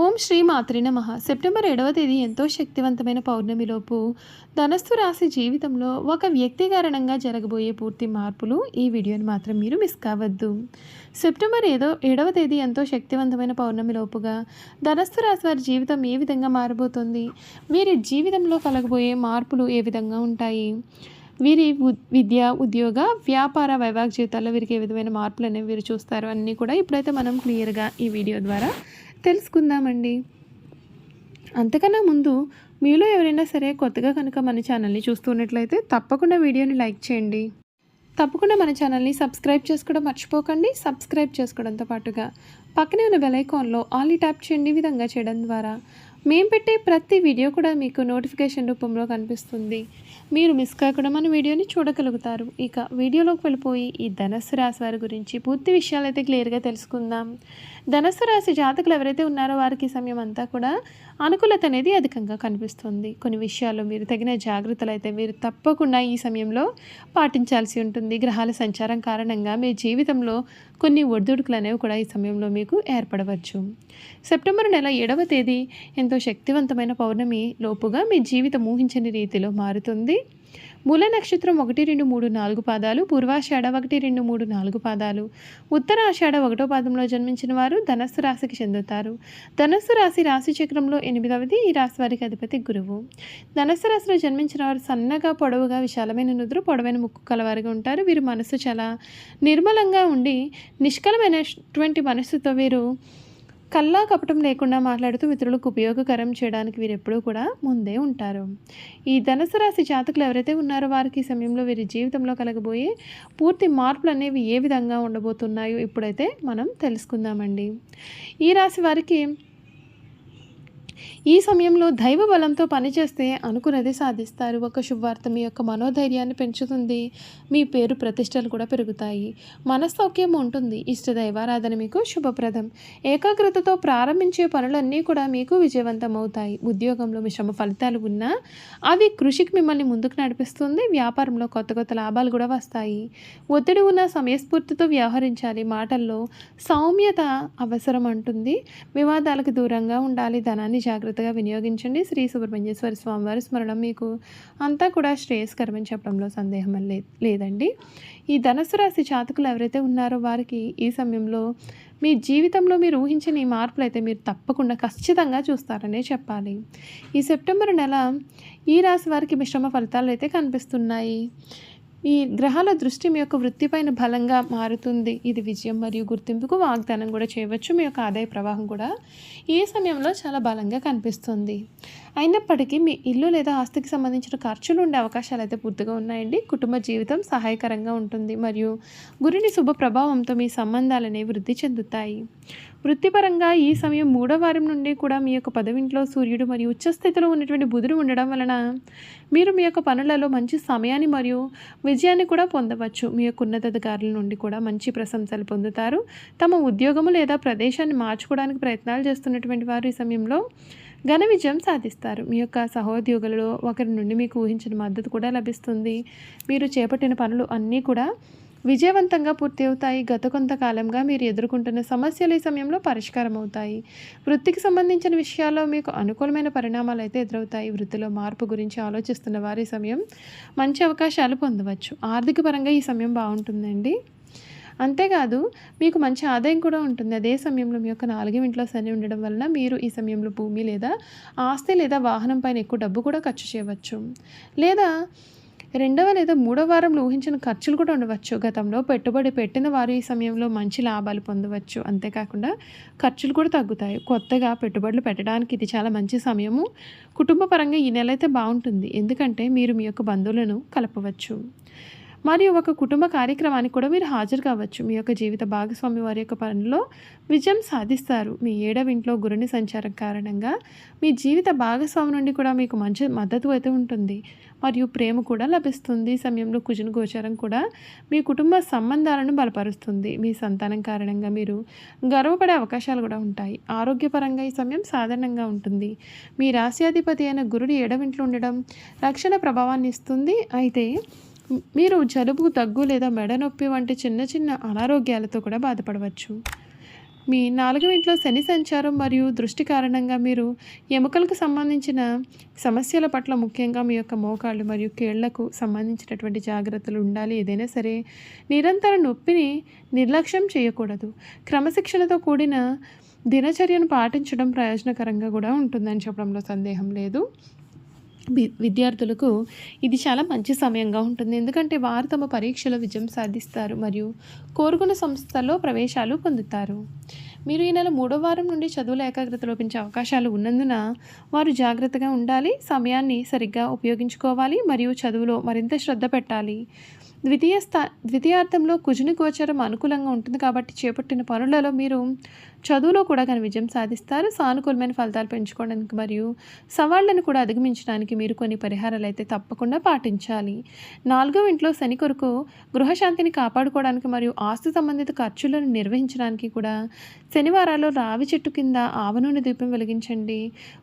ఓం శ్రీ మాతృ నమ. సెప్టెంబర్ ఏడవ తేదీ ఎంతో శక్తివంతమైన పౌర్ణమిలోపు ధనస్సు రాశి జీవితంలో ఒక వ్యక్తి కారణంగా జరగబోయే పూర్తి మార్పులు ఈ వీడియోని మాత్రం మీరు మిస్ కావద్దు. సెప్టెంబర్ ఏదో ఏడవ తేదీ ఎంతో శక్తివంతమైన పౌర్ణమిలోపుగా ధనస్సు రాశి వారి జీవితం ఏ విధంగా మారబోతుంది? వీరి జీవితంలో కలగబోయే మార్పులు ఏ విధంగా ఉంటాయి? వీరి విద్య ఉద్యోగ వ్యాపార వైవాహిక జీవితాల్లో వీరికి ఏ విధమైన మార్పులు అనేవి వీరు చూస్తారు? అన్నీ కూడా ఇప్పుడైతే మనం క్లియర్గా ఈ వీడియో ద్వారా తెలుసుకుందామండి. అంతకన్నా ముందు మీలో ఎవరైనా సరే కొత్తగా కనుక మన ఛానల్ని చూస్తున్నట్లయితే తప్పకుండా వీడియోని లైక్ చేయండి. తప్పకుండా మన ఛానల్ని సబ్స్క్రైబ్ చేసుకోవడం మర్చిపోకండి. సబ్స్క్రైబ్ చేసుకోవడంతో పాటుగా పక్కనే ఉన్న బెలైకాన్లో ఆల్ ట్యాప్ చేయండి విధంగా చేయడం ద్వారా. మేము పెట్టే ప్రతి వీడియో కూడా మీకు నోటిఫికేషన్ రూపంలో కనిపిస్తుంది. మీరు మిస్ కాకుండా మన వీడియోని చూడగలుగుతారు. ఇక వీడియోలోకి వెళ్ళిపోయి ఈ ధనస్సు రాశి వారి గురించి పూర్తి విషయాలు అయితే క్లియర్గా తెలుసుకుందాం. ధనస్సు రాశి జాతకులు ఎవరైతే ఉన్నారో వారికి సమయం అంతా కూడా అనుకూలత అనేది అధికంగా కనిపిస్తుంది. కొన్ని విషయాల్లో మీరు తగిన జాగ్రత్తలు అయితే మీరు తప్పకుండా ఈ సమయంలో పాటించాల్సి ఉంటుంది. గ్రహాల సంచారం కారణంగా మీ జీవితంలో కొన్ని ఒడిదుడుకులు అనేవి కూడా ఈ సమయంలో మీకు ఏర్పడవచ్చు. సెప్టెంబర్ నెల ఏడవ తేదీ ఎంతో శక్తివంతమైన పౌర్ణమి లోపుగా మీ జీవితం ఊహించని రీతిలో మారుతుంది. మూల నక్షత్రం ఒకటి రెండు మూడు నాలుగు పాదాలు పూర్వాషాఢ ఒకటి రెండు మూడు నాలుగు పాదాలు. ఉత్తరాషాఢ ఒకటో పాదంలో జన్మించిన వారు ధనస్సు రాశికి చెందుతారు. ధనస్సు రాశి రాశి చక్రంలో ఎనిమిదవది ఈ రాశి వారికి అధిపతి గురువు. ధనస్సు రాశిలో జన్మించిన వారు సన్నగా పొడవుగా విశాలమైన నుదురు పొడవైన ముక్కు కలవారిగా ఉంటారు. వీరు మనసు చాలా నిర్మలంగా ఉండి నిష్కలమైనటువంటి మనస్సుతో వీరు కల్లా కపటం లేకుండా మాట్లాడుతూ మిత్రులకు ఉపయోగకరం చేయడానికి వీరు ఎప్పుడూ కూడా ముందే ఉంటారు. ఈ ధనుసు రాశి జాతకులు ఎవరైతే ఉన్నారో వారికి ఈ సమయంలో వీరి జీవితంలో కలగబోయే పూర్తి మార్పులు అనేవి ఏ విధంగా ఉండబోతున్నాయో ఇప్పుడైతే మనం తెలుసుకుందామండి. ఈ రాశి వారికి ఈ సమయంలో దైవ బలంతో పనిచేస్తే అనుకున్నది సాధిస్తారు. ఒక శుభవార్త మీ యొక్క మనోధైర్యాన్ని పెంచుతుంది. మీ పేరు ప్రతిష్టలు కూడా పెరుగుతాయి. మనస్తౌక్యం ఉంటుంది. ఇష్ట దైవారాధన మీకు శుభప్రదం. ఏకాగ్రతతో ప్రారంభించే పనులన్నీ కూడా మీకు విజయవంతం అవుతాయి ఉద్యోగంలో మిశ్రమ ఫలితాలు ఉన్నా అవి కృషికి మిమ్మల్ని ముందుకు నడిపిస్తుంది. వ్యాపారంలో కొత్త కొత్త లాభాలు కూడా వస్తాయి. ఒత్తిడి ఉన్న సమయస్ఫూర్తితో వ్యవహరించాలి. మాటల్లో సౌమ్యత అవసరం అంటుంది వివాదాలకు దూరంగా ఉండాలి. ధనాన్ని జాగ్రత్తగా వినియోగించండి. శ్రీ సుబ్రహ్మణ్యేశ్వర స్వామివారి స్మరణం మీకు అంతా కూడా శ్రేయస్కరమని చెప్పడంలో సందేహం లేదండి. ఈ ధనస్సు రాశి జాతకులు ఎవరైతే ఉన్నారో వారికి ఈ సమయంలో మీ జీవితంలో మీరు ఊహించిన ఈ మార్పులు అయితే మీరు తప్పకుండా ఖచ్చితంగా చూస్తారనే చెప్పాలి. ఈ సెప్టెంబర్ నెల ఈ రాశి వారికి మిశ్రమ ఫలితాలు అయితే కనిపిస్తున్నాయి. ఈ గ్రహాల దృష్టి మీ యొక్క వృత్తిపైన బలంగా మారుతుంది. ఇది విజయం మరియు గుర్తింపుకు వాగ్దానం కూడా చేయవచ్చు. మీ యొక్క ఆదాయ ప్రవాహం కూడా ఈ సమయంలో చాలా బలంగా కనిపిస్తుంది. అయినప్పటికీ మీ ఇల్లు లేదా ఆస్తికి సంబంధించిన ఖర్చులు ఉండే అవకాశాలు అయితే పూర్తిగా ఉన్నాయండి. కుటుంబ జీవితం సహాయకరంగా ఉంటుంది. మరియు గురిని శుభ ప్రభావంతో మీ సంబంధాలు అనేవి వృద్ధి చెందుతాయి. వృత్తిపరంగా ఈ సమయం మూడో వారం నుండి కూడా మీ యొక్క పదవింట్లో సూర్యుడు మరియు ఉచ్చస్థితిలో ఉన్నటువంటి బుధుడు ఉండడం వలన మీరు మీ యొక్క పనులలో మంచి సమయాన్ని మరియు విజయాన్ని కూడా పొందవచ్చు. మీ యొక్క ఉన్నతాధికారుల నుండి కూడా మంచి ప్రశంసలు పొందుతారు. తమ ఉద్యోగము లేదా ప్రదేశాన్ని మార్చుకోవడానికి ప్రయత్నాలు చేస్తున్నటువంటి వారు ఈ సమయంలో ఘన విజయం సాధిస్తారు. మీ యొక్క సహోద్యోగులలో ఒకరి నుండి మీకు ఊహించిన మద్దతు కూడా లభిస్తుంది. మీరు చేపట్టిన పనులు అన్నీ కూడా విజయవంతంగా పూర్తి అవుతాయి గత కొంతకాలంగా మీరు ఎదుర్కొంటున్న సమస్యలు ఈ సమయంలో పరిష్కారం అవుతాయి వృత్తికి సంబంధించిన విషయాల్లో మీకు అనుకూలమైన పరిణామాలు అయితే ఎదురవుతాయి. వృత్తిలో మార్పు గురించి ఆలోచిస్తున్న వారి సమయం మంచి అవకాశాలు పొందవచ్చు. ఆర్థిక పరంగా ఈ సమయం బాగుంటుందండి. అంతేకాదు మీకు మంచి ఆదాయం కూడా ఉంటుంది. అదే సమయంలో మీ యొక్క నాలుగు ఇంట్లో శని ఉండడం వలన మీరు ఈ సమయంలో భూమి లేదా ఆస్తి లేదా వాహనం పైన ఎక్కువ డబ్బు కూడా ఖర్చు చేయవచ్చు. లేదా రెండవ లేదా మూడవ వారంలో ఊహించిన ఖర్చులు కూడా ఉండవచ్చు. గతంలో పెట్టుబడి పెట్టిన వారు ఈ సమయంలో మంచి లాభాలు పొందవచ్చు. అంతేకాకుండా ఖర్చులు కూడా తగ్గుతాయి. కొత్తగా పెట్టుబడులు పెట్టడానికి ఇది చాలా మంచి సమయము. కుటుంబ పరంగా ఈ నెల అయితే బాగుంటుంది. ఎందుకంటే మీరు మీ యొక్క బంధువులను కలపవచ్చు. మరియు ఒక కుటుంబ కార్యక్రమానికి కూడా మీరు హాజరు కావచ్చు. మీ యొక్క జీవిత భాగస్వామి వారి యొక్క పనుల్లో విజయం సాధిస్తారు. మీ ఏడవ ఇంట్లో గురుని సంచారం కారణంగా మీ జీవిత భాగస్వామి నుండి కూడా మీకు మంచి మద్దతు అయితే ఉంటుంది. మరియు ప్రేమ కూడా లభిస్తుంది. సమయంలో కుజన గోచారం కూడా మీ కుటుంబ సంబంధాలను బలపరుస్తుంది. మీ సంతానం కారణంగా మీరు గర్వపడే అవకాశాలు కూడా ఉంటాయి. ఆరోగ్యపరంగా ఈ సమయం సాధారణంగా ఉంటుంది. మీ రాశ్యాధిపతి అయిన గురుడు ఏడవింట్లో ఉండడం రక్షణ ప్రభావాన్ని ఇస్తుంది. అయితే మీరు జలుబు దగ్గు లేదా మెడ నొప్పి వంటి చిన్న చిన్న అనారోగ్యాలతో కూడా బాధపడవచ్చు. మీ నాలుగవ ఇంట్లో శని సంచారం మరియు దృష్టి కారణంగా మీరు ఎముకలకు సంబంధించిన సమస్యల పట్ల ముఖ్యంగా మీ యొక్క మోకాళ్ళు మరియు కీళ్ళకు సంబంధించినటువంటి జాగ్రత్తలు ఉండాలి. ఏదైనా సరే నిరంతర నొప్పిని నిర్లక్ష్యం చేయకూడదు. క్రమశిక్షణతో కూడిన దినచర్యను పాటించడం ప్రయోజనకరంగా కూడా ఉంటుందని చెప్పడంలో సందేహం లేదు. విద్యార్థులకు ఇది చాలా మంచి సమయంగా ఉంటుంది. ఎందుకంటే వారు తమ పరీక్షలో విజయం సాధిస్తారు మరియు కోరుకున్న సంస్థల్లో ప్రవేశాలు పొందుతారు. మీరు ఈ నెల మూడో వారం నుండి చదువుల ఏకాగ్రత లోపించే అవకాశాలు ఉన్నందున వారు జాగ్రత్తగా ఉండాలి సమయాన్ని సరిగ్గా ఉపయోగించుకోవాలి మరియు చదువులో మరింత శ్రద్ధ పెట్టాలి. ద్వితీయ స్థా ద్వితీయార్థంలో కుజుని గోచరం అనుకూలంగా ఉంటుంది కాబట్టి చేపట్టిన పనులలో మీరు చదువులో కూడా కానీ విజయం సాధిస్తారు. సానుకూలమైన ఫలితాలు పెంచుకోవడానికి మరియు సవాళ్ళను కూడా అధిగమించడానికి మీరు కొన్ని పరిహారాలు అయితే తప్పకుండా పాటించాలి. నాలుగవ ఇంట్లో శని కొరకు గృహశాంతిని కాపాడుకోవడానికి మరియు ఆస్తి సంబంధిత ఖర్చులను నిర్వహించడానికి కూడా శనివారాల్లో రావి చెట్టు కింద ఆవనూనె దీపం వెలిగించండి.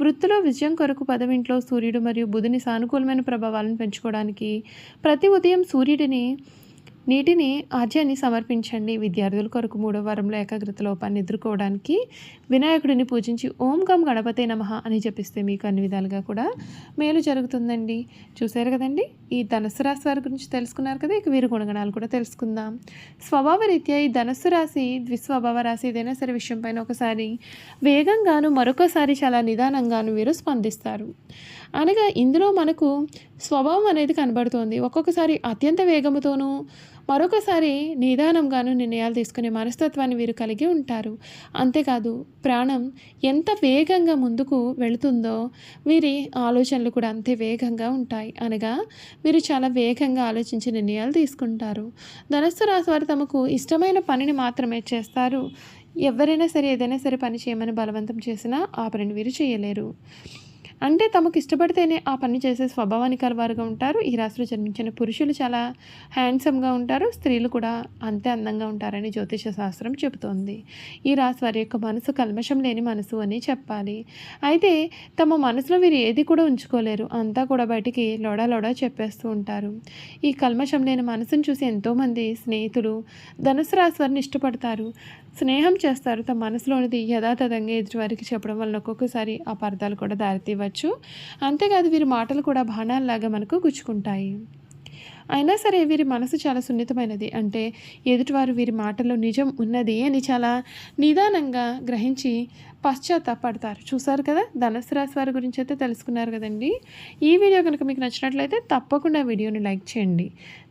వృత్తిలో విజయం కొరకు పదవింట్లో సూర్యుడు మరియు బుధుని సానుకూలమైన ప్రభావాలను పెంచుకోవడానికి ప్రతి ఉదయం సూర్యుడిని నీటిని ఆజ్యాన్ని సమర్పించండి. విద్యార్థుల కొరకు మూడో వారంలో ఏకాగ్రత లోపాన్ని ఎదుర్కోవడానికి వినాయకుడిని పూజించి ఓం గం గణపతే నమ అని జపిస్తే మీకు అన్ని విధాలుగా కూడా మేలు జరుగుతుందండి. చూశారు కదండి? ఈ ధనుసు రాశి వారి గురించి తెలుసుకున్నారు కదా? ఇక వీరి గుణగణాలు కూడా తెలుసుకుందాం. స్వభావ రీత్యా ఈ ధనుసు రాశి ద్విస్వభావ రాశి ఏదైనా సరే విషయం పైన ఒకసారి వేగంగాను మరొకసారి చాలా నిదానంగాను వీరు స్పందిస్తారు. అనగా ఇందులో మనకు స్వభావం అనేది కనబడుతోంది. ఒక్కొక్కసారి అత్యంత వేగముతోనూ మరొకసారి నిదానంగాను నిర్ణయాలు తీసుకునే మనస్తత్వాన్ని వీరు కలిగి ఉంటారు. అంతేకాదు ప్రాణం ఎంత వేగంగా ముందుకు వెళుతుందో వీరి ఆలోచనలు కూడా అంతే వేగంగా ఉంటాయి. అనగా వీరు చాలా వేగంగా ఆలోచించి నిర్ణయాలు తీసుకుంటారు. ధనస్సు రాశి వారు తమకు ఇష్టమైన పనిని మాత్రమే చేస్తారు. ఎవరైనా సరే ఏదైనా సరే పని చేయమని బలవంతం చేసినా ఆ పనిని వీరు చేయలేరు. అంటే తమకు ఇష్టపడితేనే ఆ పని చేసే స్వభావానికి అలవారుగా ఉంటారు. ఈ రాశిలో జన్మించిన పురుషులు చాలా హ్యాండ్సమ్గా ఉంటారు. స్త్రీలు కూడా అంతే అందంగా ఉంటారని జ్యోతిష శాస్త్రం చెబుతోంది. ఈ రాశి వారి యొక్క మనసు కల్మషం లేని మనసు అని చెప్పాలి. అయితే తమ మనసులో వీరు ఏది కూడా ఉంచుకోలేరు. అంతా కూడా బయటికి లోడా లోడా చెప్పేస్తూ ఉంటారు. ఈ కల్మషం లేని మనసును చూసి ఎంతోమంది స్నేహితులు ధనుసు రాశి వారిని ఇష్టపడతారు. స్నేహం చేస్తారు. తమ మనసులోనిది యథాతథంగా ఎదుటివారికి చెప్పడం వలన ఒక్కొక్కసారి అపార్థాలు కూడా దారితీవారు దారితీయవచ్చు అంతేకాదు వీరి మాటలు కూడా బాణాల్లాగా మనకు గుచ్చుకుంటాయి. అయినా సరే వీరి మనసు చాలా సున్నితమైనది. అంటే ఎదుటివారు వీరి మాటల్లో నిజం ఉన్నది అని చాలా నిదానంగా గ్రహించి పశ్చాత్తాపడతారు. చూసారు కదా? ధనుసు రాశి వారి గురించి అయితే తెలుసుకున్నారు కదండి? ఈ వీడియో కనుక మీకు నచ్చినట్లయితే తప్పకుండా వీడియోని లైక్ చేయండి.